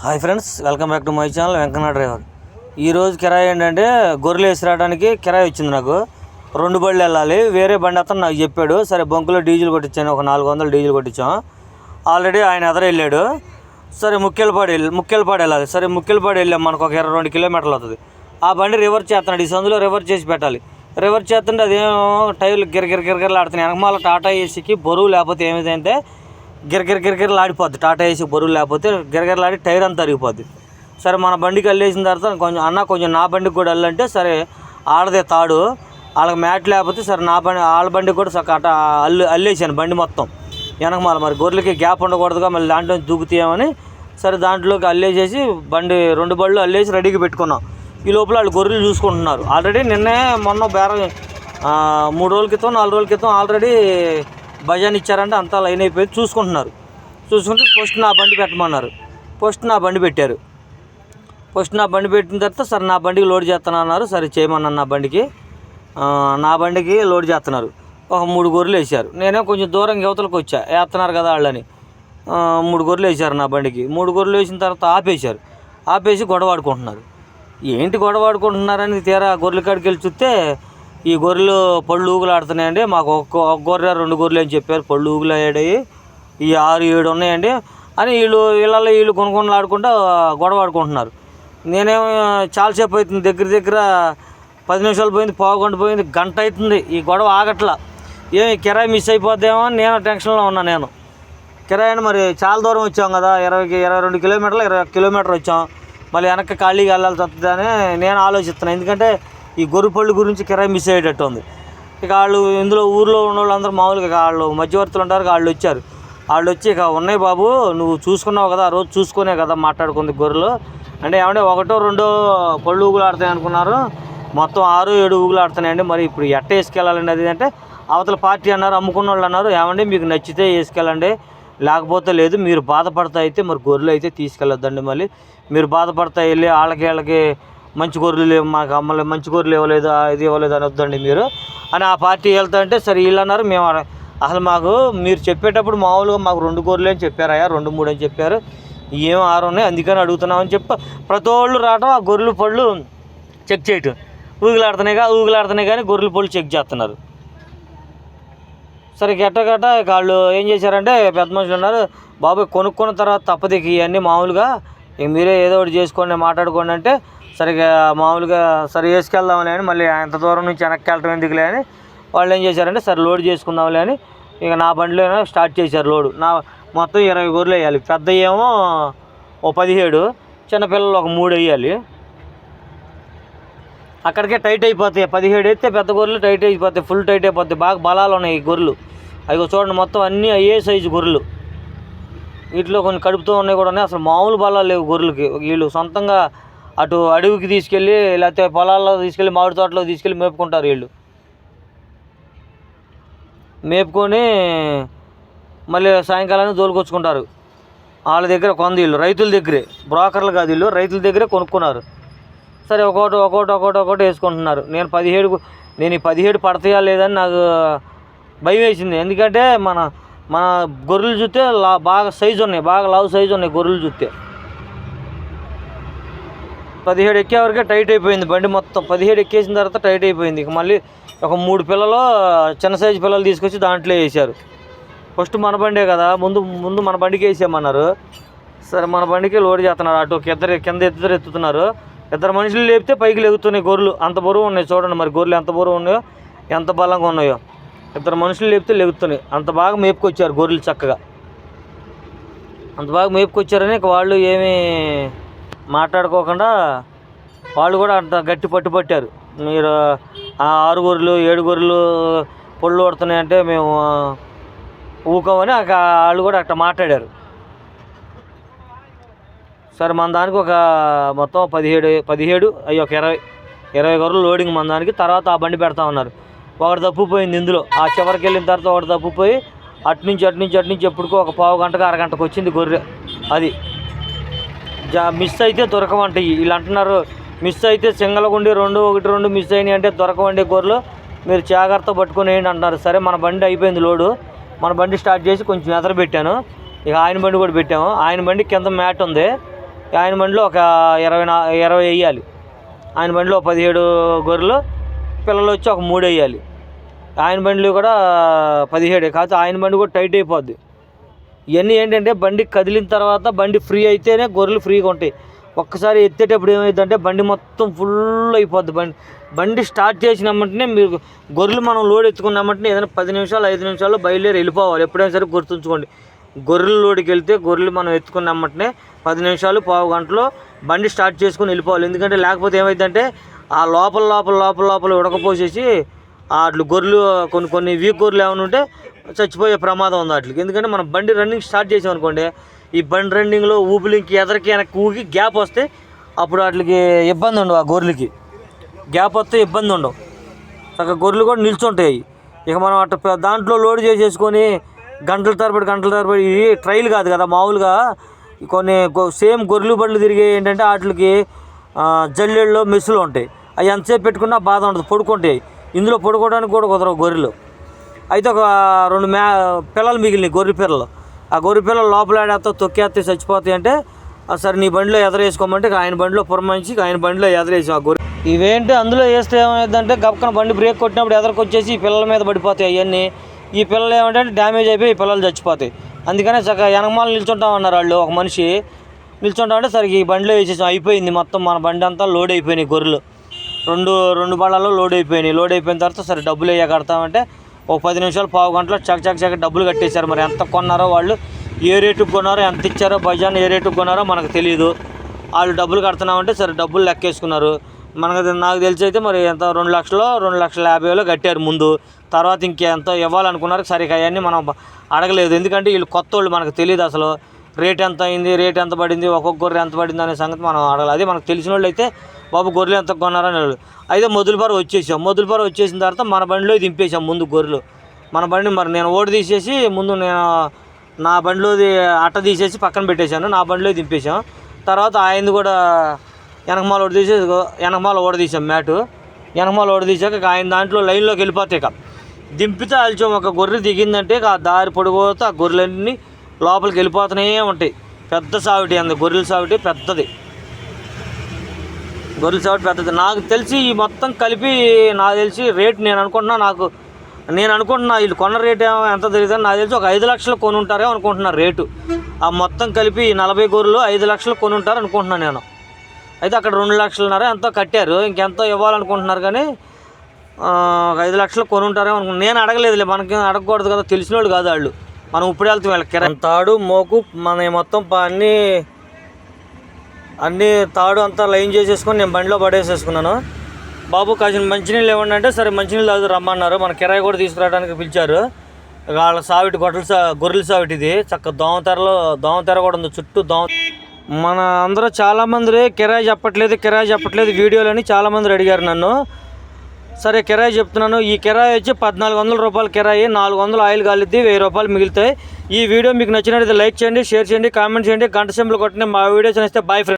Hi friends welcome back to my channel Venkanna driver. ఈరోజు కిరాయి ఏంటంటే గొర్రెలు వేసి రావడానికి కిరాయి వచ్చింది నాకు. రెండు బళ్ళు వెళ్ళాలి వేరే బండి అతను నాకు చెప్పాడు. సరే బంకులో డీజిల్ కొట్టించాను ఒక నాలుగు వందలు డీజిల్ కొట్టించాం. ఆల్రెడీ ఆయన ఎదర వెళ్ళాడు. సరే ముక్కెలపాడు వెళ్ళి ముక్కెలపాడు వెళ్ళాలి. సరే ముక్కెలపాడు వెళ్ళాం మనకు ఒక ఇరవై రెండు కిలోమీటర్లు అవుతుంది. ఆ బండి రివర్స్ చేస్తున్నాడు ఈ సందులో రివర్స్ చేసి పెట్టాలి. రివర్స్ చేస్తుంటే అదేమో టైర్లు గిరగిర గిరగిరలు ఆడుతున్నాయి వెనకమాల టాటా ఏసీకి బరువు లేకపోతే ఏమైందంటే గిరగిర గిరగిరలు ఆడిపోద్ది టాటా ఏసీ బరువు లేకపోతే గిరగిరలాడి టైర్ అంతా అరిగిపోద్ది. సరే మన బండికి అల్లేసిన తర్వాత కొంచెం అన్న కొంచెం నా బండికి కూడా వెళ్ళంటే సరే ఆడదే తాడు. వాళ్ళకి మ్యాట్ లేకపోతే సరే నా బండి వాళ్ళ బండికి కూడా సక్క అట అల్లు అల్లేసాను బండి మొత్తం. వెనకమాల మరి గొర్రెలకి గ్యాప్ ఉండకూడదుగా మళ్ళీ దాంట్లో దూకుతాయమని సరే దాంట్లోకి అల్లేసేసి బండి రెండు బళ్ళు అల్లేసి రెడీగా పెట్టుకున్నాం. ఈ లోపల వాళ్ళు గొర్రెలు చూసుకుంటున్నారు. ఆల్రెడీ నిన్నే మొన్న బేరం మూడు రోజుల క్రితం నాలుగు రోజుల క్రితం ఆల్రెడీ భజన్ ఇచ్చారంటే అంతా లైన్ అయిపోయింది చూసుకుంటున్నారు. చూసుకుంటే ఫస్ట్ నా బండి పెట్టమన్నారు. ఫస్ట్ నా బండి పెట్టారు. ఫస్ట్ నా బండి పెట్టిన తర్వాత సరే నా బండికి లోడ్ చేస్తాను అన్నారు. సరే చేయమన్నాను నా బండికి. నా బండికి లోడ్ చేస్తున్నారు. ఒక మూడు గొర్రెలు వేసారు నేనే కొంచెం దూరం యువతలకు వచ్చా. వేస్తున్నారు కదా వాళ్ళని. మూడు గొర్రెలు వేసారు నా బండికి. మూడు గొర్రెలు వేసిన తర్వాత ఆపేశారు. ఆపేసి గొడవ ఆడుకుంటున్నారు. ఏంటి గొడవ ఆడుకుంటున్నారని తీరా గొర్రెల కాడికి వెళ్ళి చూస్తే ఈ గొర్రెలు పళ్ళు ఊగులాడుతున్నాయండి మాకు ఒక్క ఒక గొర్రె రెండు గొర్రెలు అని చెప్పారు. పళ్ళు ఊగులాడాయి ఈ ఆరు ఏడు ఉన్నాయండి. అని వీళ్ళు వీళ్ళల్లో వీళ్ళు కొనుక్కొనలాడుకుంటూ గొడవ ఆడుకుంటున్నారు. నేనేమో చాలాసేపు అవుతుంది దగ్గర దగ్గర పది నిమిషాలు పోయింది పావుగంట పోయింది గంట అవుతుంది ఈ గొడవ ఆగట్లా. ఏమి కిరాయి మిస్ అయిపోద్దేమో అని నేను టెన్షన్లో ఉన్నా నేను. కిరాయి అని మరి చాలా దూరం వచ్చాం కదా. ఇరవై ఇరవై రెండు కిలోమీటర్లు ఇరవై కిలోమీటర్ వచ్చాం. మళ్ళీ వెనక్కి ఖాళీగా వెళ్ళాల్సి వస్తుందని నేను ఆలోచిస్తున్నాను ఎందుకంటే ఈ గొర్రె పళ్ళు గురించి కిరాయి మిస్ అయ్యేటట్టు ఉంది. ఇక వాళ్ళు ఇందులో ఊర్లో ఉన్న వాళ్ళందరూ మామూలుగా ఇక వాళ్ళు మధ్యవర్తులు ఉంటారు వాళ్ళు వచ్చారు. వాళ్ళు వచ్చి ఇక ఉన్నాయి బాబు నువ్వు చూసుకున్నావు కదా ఆ రోజు చూసుకునే కదా మాట్లాడుకుంది గొర్రెలు. అంటే ఏమంటే ఒకటో రెండో పళ్ళు ఊగులాడతాయి అనుకున్నారు. మొత్తం ఆరు ఏడు ఊగులాడుతున్నాయండి మరి ఇప్పుడు ఎట్ట వేసుకెళ్ళాలండి అది అంటే అవతల పార్టీ అన్నారు అమ్ముకున్న వాళ్ళు అన్నారు ఏమండి మీకు నచ్చితే వేసుకెళ్ళండి. లేకపోతే లేదు మీరు బాధపడతా అయితే మరి గొర్రెలు అయితే తీసుకెళ్ళొద్దండి మళ్ళీ. మీరు బాధపడతా వెళ్ళి వాళ్ళకి వాళ్ళకి మంచి గొర్రెలు లేవు మాకు అమ్మలే మంచి గొర్రెలు ఇవ్వలేదు ఇది ఇవ్వలేదు అని వద్దండి మీరు. అని ఆ పార్టీ వెళ్తా అంటే సరే వీళ్ళు అన్నారు మేము అసలు మాకు మీరు చెప్పేటప్పుడు మామూలుగా మాకు రెండు గొర్రెలు అని చెప్పారయ్యా రెండు మూడు అని చెప్పారు. ఏం ఆరు ఉన్నాయి అందుకని అడుగుతున్నామని చెప్పి. ప్రతి వాళ్ళు రావడం ఆ గొర్రెలు పళ్ళు చెక్ చేయటం. ఊగులాడుతున్నాయి కానీ ఊగులాడుతున్నాయి కానీ గొర్రెల పళ్ళు చెక్ చేస్తున్నారు. సరే గట్ట గట్ట ఇక వాళ్ళు ఏం చేశారంటే పెద్ద మనుషులు ఉన్నారు బాబాయ్ కొనుక్కున్న తర్వాత తప్పదికి ఇవన్నీ మామూలుగా. మీరే ఏదో ఒకటి చేసుకోండి మాట్లాడుకోండి అంటే సరిగా మామూలుగా సరి వేసుకెళ్దాంలే అని మళ్ళీ ఎంత దూరం నుంచి వెనక్కి వెళ్ళటం ఎందుకులే అని వాళ్ళు ఏం చేశారంటే సరే లోడ్ చేసుకుందాంలే అని ఇక నా బండిలో స్టార్ట్ చేశారు లోడు. నా మొత్తం ఇరవై గొర్రెలు వేయాలి. పెద్ద ఏమో ఓ పదిహేడు చిన్నపిల్లలు ఒక మూడు వేయాలి. అక్కడికే టైట్ అయిపోతాయి. పదిహేడు అయితే పెద్ద గొర్రెలు టైట్ అయిపోతాయి. ఫుల్ టైట్ అయిపోతాయి. బాగా బలాలు ఉన్నాయి ఈ గొర్రెలు. అవి చూడండి మొత్తం అన్నీ అయ్యే సైజు గొర్రెలు. వీటిలో కొన్ని కడుపుతో ఉన్నాయి కూడా ఉన్నాయి. అసలు మామూలు బలాలు లేవు గొర్రెలకి. వీళ్ళు సొంతంగా అటు అడవికి తీసుకెళ్ళి లేకపోతే పొలాల్లో తీసుకెళ్ళి మామిడి తోటలో తీసుకెళ్ళి మేపుకుంటారు వీళ్ళు. మేపుకొని మళ్ళీ సాయంకాలానికి దోలుకొచ్చుకుంటారు. వాళ్ళ దగ్గర కొంది వీళ్ళు రైతుల దగ్గరే. బ్రోకర్లు కాదు వీళ్ళు రైతుల దగ్గరే కొనుక్కున్నారు. సరే ఒకటి ఒకటి ఒకటి ఒకటి వేసుకుంటున్నారు. నేను పదిహేడు నేను ఈ పదిహేడు పడతాయా లేదని నాకు భయం వేసింది. ఎందుకంటే మన మన గొర్రెలు చూస్తే లా బాగా సైజు ఉన్నాయి బాగా లావు సైజు ఉన్నాయి గొర్రెలు చూస్తే. పదిహేడు ఎక్కే వరకే టైట్ అయిపోయింది బండి మొత్తం. పదిహేడు ఎక్కేసిన తర్వాత టైట్ అయిపోయింది. ఇక మళ్ళీ ఒక మూడు పిల్లలు చిన్న సైజు పిల్లలు తీసుకొచ్చి దాంట్లో వేసారు. ఫస్ట్ మన బండే కదా ముందు ముందు మన బండికి వేసామన్నారు సరే మన బండికి లోడ్ చేస్తున్నారు. అటు ఒక ఇద్దరు కింద ఇద్దరు ఎత్తుతున్నారు. ఇద్దరు మనుషులు లేపితే పైకి లెగుతున్నాయి గొర్రెలు. అంత బరువు ఉన్నాయి చూడండి మరి గొర్రెలు ఎంత బరువు ఉన్నాయో ఎంత బలంగా ఉన్నాయో. ఇద్దరు మనుషులు లేపితే లెగుతున్నాయి. అంత బాగా మేపుకొచ్చారు గొర్రెలు చక్కగా. అంత బాగా మేపుకొచ్చారని వాళ్ళు ఏమీ మాట్లాడుకోకుండా వాళ్ళు కూడా అంత గట్టి పట్టు పట్టారు. మీరు ఆ ఆరు గొర్రెలు ఏడు గొర్రెలు పొళ్ళు పడుతున్నాయంటే మేము ఊకోమని వాళ్ళు కూడా అట్లా మాట్లాడారు. సరే మన దానికి ఒక మొత్తం పదిహేడు పదిహేడు అయ్యి ఒక ఇరవై ఇరవై గొర్రెలు లోడింగ్ మన దానికి. తర్వాత ఆ బండి పెడతా ఉన్నారు. ఒకటి తప్పిపోయింది ఇందులో. ఆ చివరికి వెళ్ళిన తర్వాత ఒకటి తప్పిపోయి అటు నుంచి అటు నుంచి అటు నుంచి ఎప్పటికో ఒక పావు గంటకు అరగంటకు వచ్చింది గొర్రె అది. జా మిస్ అయితే దొరకమంటాయి వీళ్ళు అంటున్నారు. మిస్ అయితే సింగలగుండి రెండు ఒకటి రెండు మిస్ అయినాయి అంటే దొరకవండి గొర్రెలు మీరు జాగ్రత్త పట్టుకుని అంటున్నారు. సరే మన బండి అయిపోయింది లోడు. మన బండి స్టార్ట్ చేసి కొంచెం ఎదర పెట్టాను. ఇక ఆయన బండి కూడా పెట్టాము. ఆయన బండి కింద మ్యాట్ ఉంది. ఆయన బండిలో ఒక ఇరవై నా ఇరవై వేయాలి. ఆయన బండిలో పదిహేడు గొర్రెలు. పిల్లలు వచ్చి ఒక మూడు వేయాలి. ఆయన బండిలో కూడా పదిహేడు. కాకపోతే ఆయన బండి కూడా టైట్ అయిపోద్ది. ఇవన్నీ ఏంటంటే బండి కదిలిన తర్వాత బండి ఫ్రీ అయితేనే గొర్రెలు ఫ్రీగా ఉంటాయి. ఒక్కసారి ఎత్తేటప్పుడు ఏమైందంటే బండి మొత్తం ఫుల్ అయిపోద్ది. బండి బండి స్టార్ట్ చేసినామంటేనే మీరు గొర్రెలు మనం లోడ్ ఎత్తుకున్నామంటే ఏదైనా పది నిమిషాలు ఐదు నిమిషాల్లో బయలుదేరి వెళ్ళిపోవాలి. ఎప్పుడైనా సరే గుర్తుంచుకోండి. గొర్రెలు లోడ్కి వెళ్తే గొర్రెలు మనం ఎత్తుకున్నామంటేనే పది నిమిషాలు పావు గంటలో బండి స్టార్ట్ చేసుకుని వెళ్ళిపోవాలి. ఎందుకంటే లేకపోతే ఏమైందంటే ఆ లోపల లోపల లోపల లోపల ఉడకపోసేసి అట్లు గొర్రెలు కొన్ని కొన్ని వీక్ గొర్రెలు ఏమైనా ఉంటే చచ్చిపోయే ప్రమాదం ఉంది వాటికి ఎందుకంటే మనం బండి రన్నింగ్ స్టార్ట్ చేసామనుకోండి ఈ బండి రన్నింగ్లో ఊపులింకి ఎదరికి వెనక్కి ఊగి గ్యాప్ వస్తే అప్పుడు వాటికి ఇబ్బంది ఉండవు ఆ గొర్రెలకి. గ్యాప్ వస్తే ఇబ్బంది ఉండవు. చక్కగా గొర్రెలు కూడా నిల్చుంటాయి. ఇక మనం అట్ట దాంట్లో లోడ్ చేసేసుకొని గంటల తరబడి గంటల తరబడి ఇది ట్రైల్ కాదు కదా మామూలుగా కొన్ని సేమ్ గొర్రెలు బండ్లు తిరిగే ఏంటంటే వాటికి జల్లెళ్ళు మెస్సులు ఉంటాయి. అవి ఎంతసేపు పెట్టుకున్నా బాధ ఉండదు పడుకుంటాయి. ఇందులో పడుకోవడానికి కూడా కుదరవు గొర్రెలు. అయితే ఒక రెండు మే పిల్లలు మిగిలినాయి గొర్రె పిల్లలు. ఆ గొర్రె పిల్లలు లోపల ఆడేస్తా తొక్కేస్తే చచ్చిపోతాయి అంటే సరే నీ బండిలో ఎదరేసుకోమంటే ఆయన బండిలో పురమాయించి ఆయన బండిలో ఎదరేసాం ఆ గొర్రె. ఇవేంటి అందులో వేస్తే ఏమైందంటే గప్పకన బండి బ్రేక్ కొట్టినప్పుడు ఎదరకొచ్చేసి ఈ పిల్లల మీద పడిపోతాయి అవన్నీ. ఈ పిల్లలు ఏమంటే డ్యామేజ్ అయిపోయి ఈ పిల్లలు చచ్చిపోతాయి. అందుకనే చక్కగా వెనకమాల నిల్చుంటామన్నారు వాళ్ళు ఒక మనిషి. నిల్చుంటామంటే సరే ఈ బండిలో వేసేసాం అయిపోయింది మొత్తం మన బండి అంతా లోడ్ అయిపోయినాయి గొర్రెలు. రెండు రెండు బళ్ళలో లోడ్ అయిపోయినాయి. లోడ్ అయిపోయిన తర్వాత సరే డబ్బులు వేయ కడతామంటే ఒక పది నిమిషాలు పావు గంటలో చక చక చక డబ్బులు కట్టేశారు. మరి ఎంత కొన్నారో వాళ్ళు ఏ రేటుకి కొన్నారో ఎంత ఇచ్చారో బజాన్ ఏ రేటుకు కొన్నారో మనకు తెలియదు వాళ్ళు డబ్బులు కడుతున్నామంటే సరే డబ్బులు లెక్కేసుకున్నారు. మనకు అది- నాకు తెలిసి అయితే మరి ఎంత రెండు లక్షలు రెండు లక్షల యాభై వేలు కట్టారు ముందు. తర్వాత ఇంకెంత ఇవ్వాలనుకున్నారు. సరే అవన్నీ మనం అడగలేదు. ఎందుకంటే వీళ్ళు కొత్త వాళ్ళు మనకు తెలియదు అసలు. రేట్ ఎంత అయింది రేట్ ఎంత పడింది ఒక్కొక్క గొర్రె ఎంత పడింది అనే సంగతి మనం అడగాలి అదే మనకు తెలిసిన వాళ్ళు అయితే బాబు గొర్రెలు ఎంత కొన్నారని అయితే మొదలుపార వచ్చేసాం. మొదలుపార వచ్చేసిన తర్వాత మన బండిలో దింపేసాం ముందు గొర్రెలు. మన బండి మరి నేను ఓడి తీసేసి ముందు నేను నా బండిలోది అట్ట తీసేసి పక్కన పెట్టేశాను. నా బండిలో దింపేశాం. తర్వాత ఆయనది కూడా వెనకమాల ఓడి తీసేసి వెనకమాల ఓడ తీసాం మ్యాటు. వెనకమాల ఓడ తీసాక ఆయన దాంట్లో లైన్లోకి వెళ్ళిపోతే ఇక దింపితే అల్చం. ఒక గొర్రె దిగిందంటే ఆ దారి పొడిపోతే ఆ గొర్రెలన్నీ లోపలికి వెళ్ళిపోతూనే ఉంటాయి. పెద్ద సావిటి అంది. గొర్రెల సావిటి పెద్దది. గొర్రెల సావిటి పెద్దది. నాకు తెలిసి ఈ మొత్తం కలిపి నాకు తెలిసి రేట్ నేను అనుకుంటున్నా నాకు నేను అనుకుంటున్నా వీళ్ళు కొన్న రేట్ ఏమో ఎంత తెలియదు నాకు తెలిసి ఒక ఐదు లక్షలు కొని ఉంటారేమో అనుకుంటున్నా రేటు. ఆ మొత్తం కలిపి నలభై గొర్రెలు ఐదు లక్షలు కొని ఉంటారు అనుకుంటున్నాను నేను. అయితే అక్కడ రెండు లక్షలున్నర ఎంతో కట్టారు. ఇంకెంతో ఇవ్వాలనుకుంటున్నారు కానీ ఒక ఐదు లక్షలు కొని ఉంటారేమో అనుకుంటున్నాను నేను అడగలేదులే మనకి అడగకూడదు కదా తెలిసిన వాళ్ళు కాదు వాళ్ళు. మనం ఇప్పుడు వెళ్తాం వీళ్ళకి తాడు మోకు మన మొత్తం ప- అన్నీ అన్నీ తాడు అంతా లైన్ చేసేసుకొని నేను బండిలో పడేసేసుకున్నాను. బాబు కాసిన మంచినీళ్ళు ఇవ్వండి అంటే సరే మంచినీళ్ళు తాగుతూ రమ్మన్నారు. మన కిరాయి కూడా తీసుకురావడానికి పిలిచారు. వాళ్ళ సావిటి గొడ్డల సా గొర్రెల సావిటి ఇది చక్క దోమతెరలో దోమతెర కూడా ఉంది. చుట్టూ దోమ మన అందరూ చాలామంది కిరాయి చెప్పట్లేదు కిరాయి చెప్పట్లేదు వీడియోలని చాలామంది అడిగారు నన్ను. సరే కిరాయి చెప్తున్నాను. ఈ కిరాయి వచ్చి పద్నాలుగు వందల రూపాయల కిరాయి నాలుగు వందలు ఆయిల్ కాలిద్ది వెయ్యి రూపాయలు మిగులుతాయి. ఈ వీడియో మీకు నచ్చినట్లయితే లైక్ చేయండి షేర్ చేయండి కామెంట్ చేయండి. గంట సింబల్ కొట్టండి. మా వీడియోస్ నచ్చితే బాయ్ ఫ్రెండ్